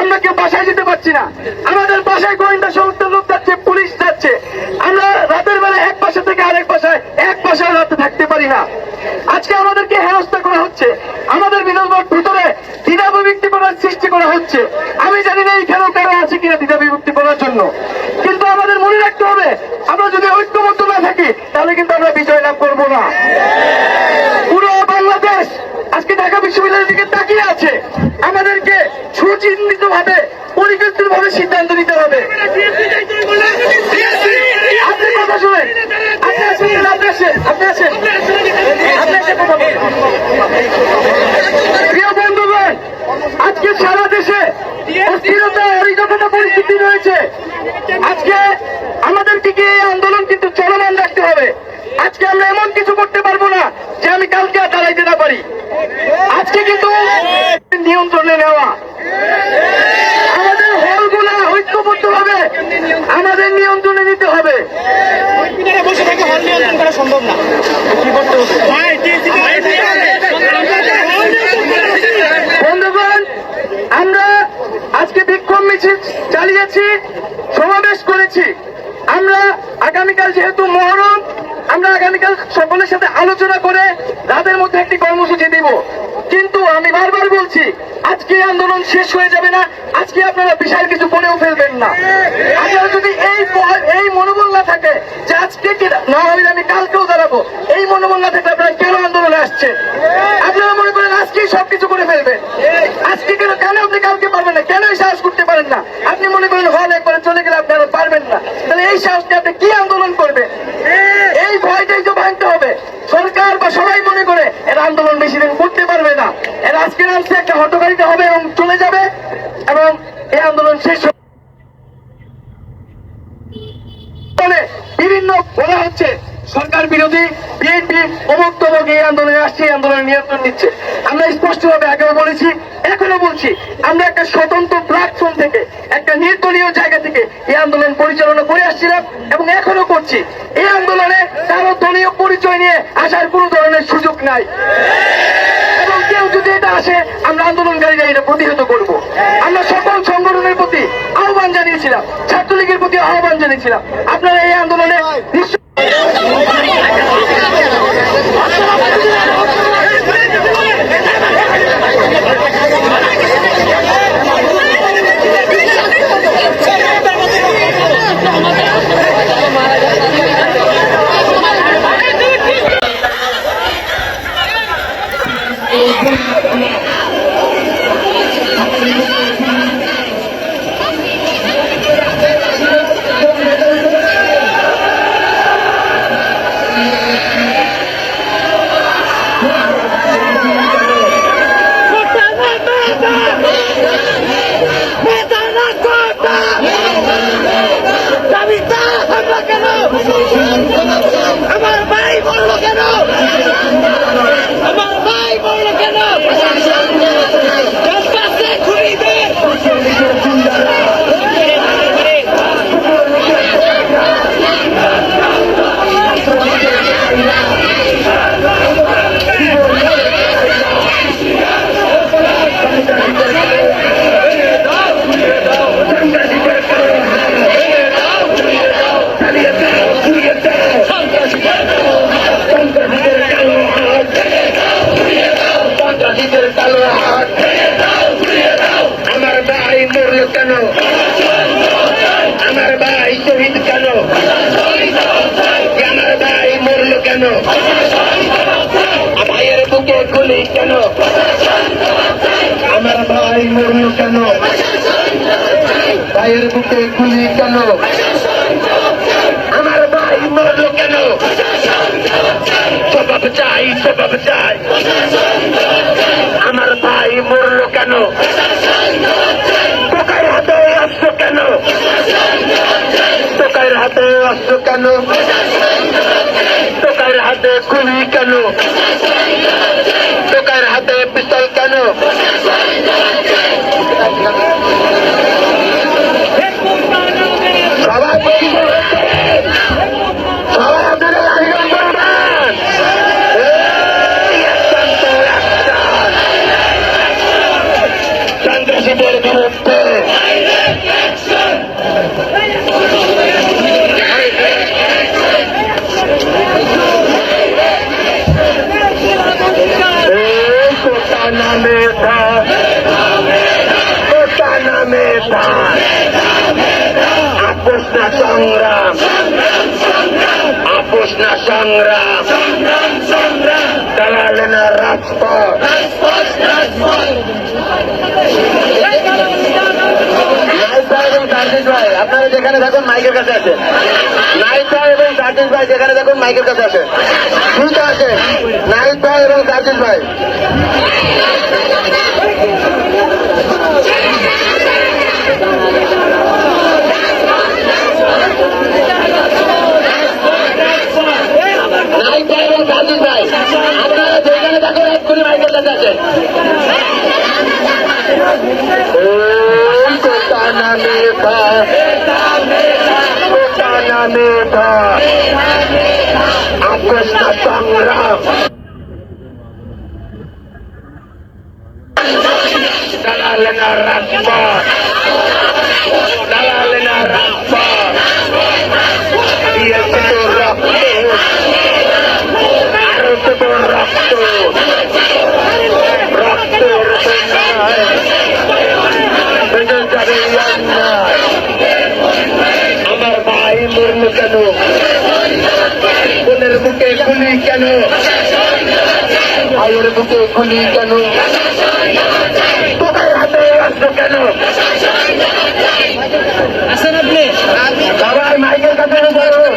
আমরা কেউ বাসায় যেতে পারছি না। আমাদের বাসায় গোয়েন্দা সংস্থার লোক যাচ্ছে, পুলিশ যাচ্ছে। আমরা রাতের বেলা এক বাসা থেকে আরেক বাসায়, এক বাসায় রাতে থাকতে পারি না। আজকে আমাদেরকে হেনস্থা করা হচ্ছে। আমাদের বিনোদন ভিতরে দ্বিধা বিভক্তি করার সৃষ্টি করা হচ্ছে। আমি জানি না এইখানেও কারও আছে কিনা দ্বিধা বিভক্তি করার জন্য। কিন্তু আমাদের মনে রাখতে হবে, আমরা যদি ঐক্যবদ্ধ না থাকি, তাহলে কিন্তু আমরা বিজয় লাভ করব না। পুরো বাংলাদেশ আজকে ঢাকা বিশ্ববিদ্যালয়ের দিকে তাকিয়ে আছে। প্রিয় বন্ধুগণ আজকে সারা দেশে অস্থিরতা অরিজকতা পরিস্থিতি রয়েছে আজকে আমাদেরকে কি এই আন্দোলন কিন্তু চলমান রাখতে হবে আজকে আমরা এমন কিছু করতে পারব না যে আমি কালকে দাঁড়াইতে না পারি আজকে কিন্তু নিয়ন্ত্রণে নেওয়া আমাদের হলগুলা ঐক্যবদ্ধ হবে আমাদের নিয়ন্ত্রণে নিতে হবে মিনারে বসে থেকে হল নিয়ন্ত্রণ করা সম্ভব না কি করতে হবে ভাই বন্ধুগণ আমরা আজকে বিক্ষোভ মিছিল চালিয়েছি সমাবেশ করেছি। আমরা আগামীকাল যেহেতু মহরম, আমরা আগামীকাল সকলের সাথে আলোচনা করে রাতের মধ্যে একটি কর্মসূচি দিব। কিন্তু আমি বারবার বলছি, আজকে আন্দোলন শেষ হয়ে যাবে না, আজকে আপনারা বিশাল কিছু করেও ফেলবেন না। আপনারা যদি এই এই মনোবল না থাকে যে আজকে কি না হইলে আমি কালকেও দাঁড়াবো, এই মনোবল না থাকলে আপনারা কেন আন্দোলনে আসছে? আপনারা মনে করেন আজকেই সবকিছু করে ফেলবেন। আজকে কেন কেন আপনি কালকে পারবেন না? কেন এই সাহস করতে পারেন না আপনি মনে করেন হল একবারে চলে গেলে আপনারা পারবেন না তাহলে এই সাহস নিয়ে আপনি কি আন্দোলন করবেন এই ভয়টাই তো ভাঙতে হবে সরকার বা সবাই মনে করে এরা আন্দোলন বেশি দিন করতে পারবে না এরা আজকে নামছে একটা হটকারিতা হবে এবং চলে যাবে এবং এই আন্দোলন শেষ বিভিন্ন বলা হচ্ছে, সরকার বিরোধী বিএনপি অমুক এই আন্দোলনে আসছে, এই আন্দোলনে নিয়ন্ত্রণ নিচ্ছে। আমরা স্পষ্টভাবে আগেও বলেছি এখনও বলছি, আমরা একটা স্বতন্ত্র প্ল্যাটফর্ম থেকে, একটা নির্দলীয় জায়গা থেকে এই আন্দোলন পরিচালনা করে আসছিলাম এবং এখনও করছি। এই আন্দোলনে কারও দলীয় পরিচয় নিয়ে আসার কোনো ধরনের সুযোগ নাই। এবং কেউ যদি এটা আসে, আমরা আন্দোলনকারীরা এটা প্রতিহত করব। আমরা সকল সংগঠনের জানিয়েছিলাম। আপনারা এই আন্দোলনে কেন? ভাইয়ের বুকে গুলি কেন? আমার ভাই মরল কেন? ভাইয়ের বুকে গুলি কেন? আমার ভাই মরল কেন? সবাব চাই সবাব চাই। হাতে অস্ত্র কেন? টোকার হাতে খুবই কেন? টোকার হাতে পিস্তল কেন? সবাই না সংগ্রাম দাঁড়ালে না রাজপথ। সার্জিস ভাই আপনারা যেখানে থাকুন মাইকের কাছে আছেন নাইক ভাই এবং সার্জিস ভাই যেখানে থাকুন মাইকের কাছে আছেন দ্রুত আছেন নাইক ভাই এবং সার্জিস ভাই নাইক ভাই এবং সার্জিস ভাই আপনারা যেখানে থাকুন এক্ষুনি মাইকের কাছে আছেন কোটানা মেধা কোটানা মেধা আকৃষ্ণ সংগ্রাম বোনের কেন? ভাইয়ের বুকে খুলি কেন? তোমার হাতে অস্ত্র কেন? সবাই মাইকের কাছে সবাই